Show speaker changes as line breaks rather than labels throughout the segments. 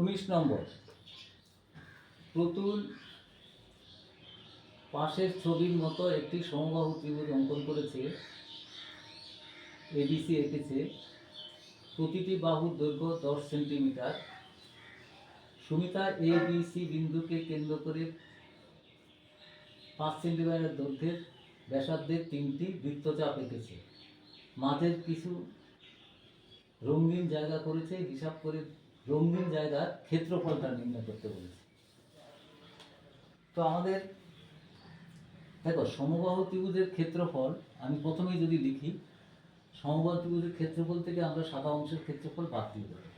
উনিশ নম্বর। প্রতুল পাশের ছবির মতো একটি সমবাহু ত্রিভুজ অঙ্কন করেছে। এবিসি এঁকেছে। প্রতিটি বাহুর দৈর্ঘ্য দশ centimetre. Sumita A B C বিন্দুকে কেন্দ্র করে পাঁচ সেন্টিমিটার দৈর্ঘ্যের ব্যাসার্ধের তিনটি বৃত্তচাপ এঁকেছে। মাঝের কিছু রঙিন জায়গা করেছে, হিসাব করে রঙিন জায়গার ক্ষেত্রফলটা নির্ণয় করতে বলেছে। তো আমাদের, দেখো, সমবাহু ত্রিভুজের ক্ষেত্রফল, আমি প্রথমেই যদি লিখি, সমবাহু ত্রিভুজের ক্ষেত্রফল থেকে আমরা সাদা অংশের ক্ষেত্রফল বাদ দিয়ে দেবো।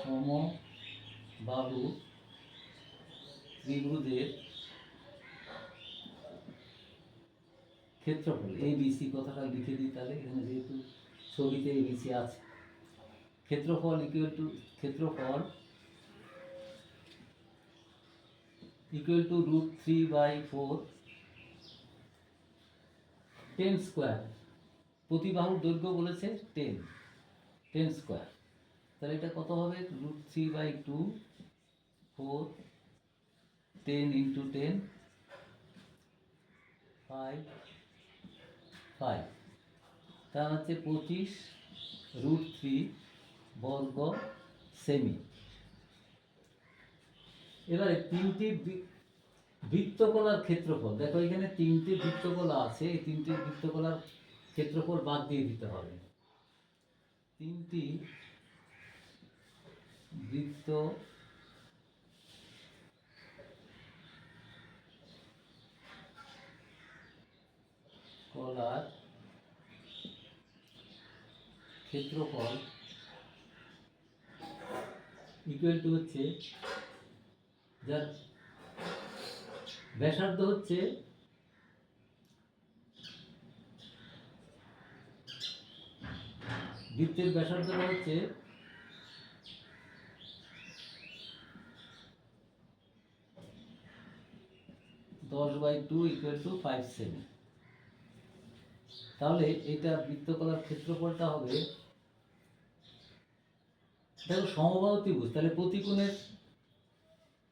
সমবাহু ত্রিভুজের ক্ষেত্রফল এই বিসি কথাটা লিখে দিই তাহলে, এখানে যেহেতু ছবিতে এই বিসি আছে। ক্ষেত্রফল ইকুয়াল টু ক্ষেত্রফল equal to root three by four ten square প্রতি দৈর্ঘ্য বলেছে টেন টেন স্কোয়ার তাহলে এটা কত হবে? Root three by two four ten into ten five five তা হচ্ছে পঁচিশ রুট থ্রি বর্গ সেমি। এবারে তিনটি বৃত্তকলার ক্ষেত্রফল, দেখো এখানে তিনটি বৃত্তকলা আছে, এই তিনটি বৃত্তকলার ক্ষেত্রফল বাদ দিয়ে দিতে হবে। তিনটি বৃত্ত কলার ক্ষেত্রফল ইকুয়াল টু হচ্ছে যার ব্যাসার্ধ হচ্ছে বৃত্তের ব্যাসার্ধটা হচ্ছে দশ by two equal to five semi তাহলে এটা বৃত্তকলার ক্ষেত্রফলটা হবে দেখো, সমবাহু ত্রিভুজ, তাহলে প্রতিকোণের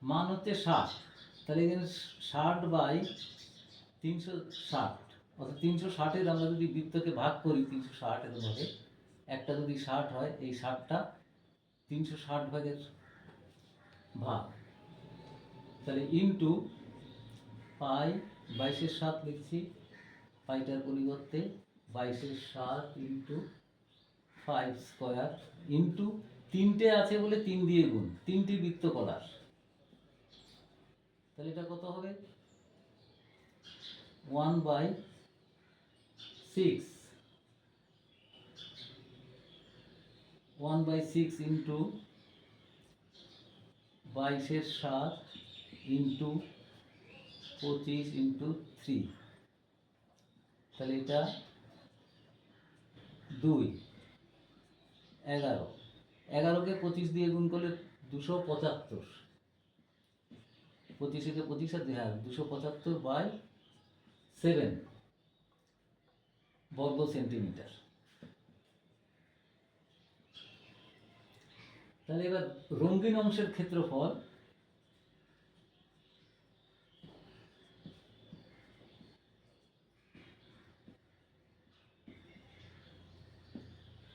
মান হচ্ছে ষাট। তাহলে এখানে ষাট বাই তিনশো ষাট, অর্থাৎ তিনশো ষাটের আমরা যদি বৃত্তকে ভাগ করি, তিনশো ষাট এরকম হবে একটা যদি ষাট হয়, এই ষাটটা তিনশো ষাট ভাগের ভাগ। তাহলে ইন্টু পাই বাইশের সাত লিখছি, পাইটার পরিবর্তে বাইশের সাত ইন্টু ফাইভ স্কোয়ার, ইন্টু তিনটে আছে বলে তিন দিয়ে গুণ, তিনটি বৃত্ত কলার। তাহলে এটা কত হবে? One by six. One by six into বাইশের সাত ইন্টু পঁচিশ ইন্টু থ্রি। তাহলে এটা দুই, এগারো। এগারোকে পঁচিশ দিয়ে গুণ করলে দুশো পঁচাত্তর। পঁচিশে পঁচিশ আর হ্যাঁ দুশো পঁচাত্তর বাই সেভেন বর্গ সেন্টিমিটার তাহলে এবার রঙিন অংশের ক্ষেত্রফল।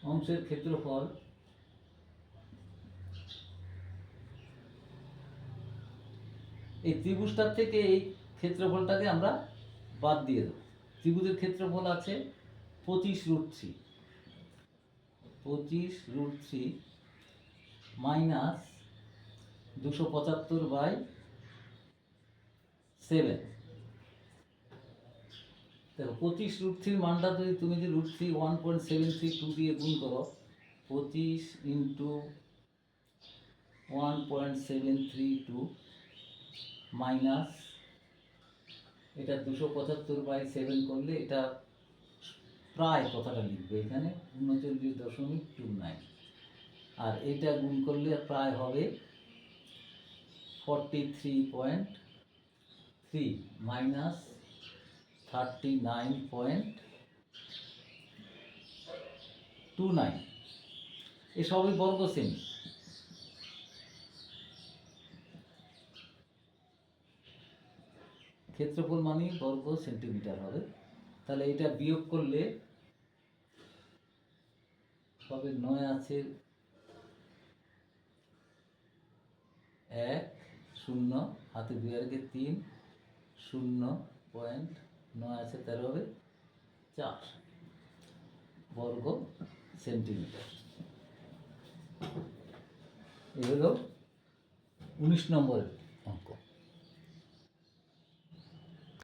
অংশের ক্ষেত্রফল এই ত্রিভুজটার থেকে এই ক্ষেত্রফলটাকে আমরা বাদ দিয়ে দেবো। ত্রিভুজের ক্ষেত্রফল আছে পঁচিশ রুট থ্রি পঁচিশ রুট থ্রি মাইনাস দুশো পঁচাত্তর বাই সেভেন দেখো, পঁচিশ রুট থ্রির মানটা যদি তুমি যদি root three one point seven three two দিয়ে গুণ করো, পঁচিশ into one point seven three two minus, এটা দুশো পঁচাত্তর বাই সেভেন করলে এটা প্রায় কথাটা লিখবে এখানে উনচল্লিশ দশমিক টু নাইন আর এটা গুণ করলে প্রায় হবে forty three point three minus thirty nine point two nine এসবই বর্গ সেমি ক্ষেত্রফল মানেই বর্গ সেন্টিমিটার হবে। তাহলে এটা বিয়োগ করলে হবে নয় আছে এক, শূন্য, হাতে দুই আর একে তিন, শূন্য পয়েন্ট নয় আছে তেরো হবে চার বর্গ সেন্টিমিটার। এ হলো উনিশ নম্বরের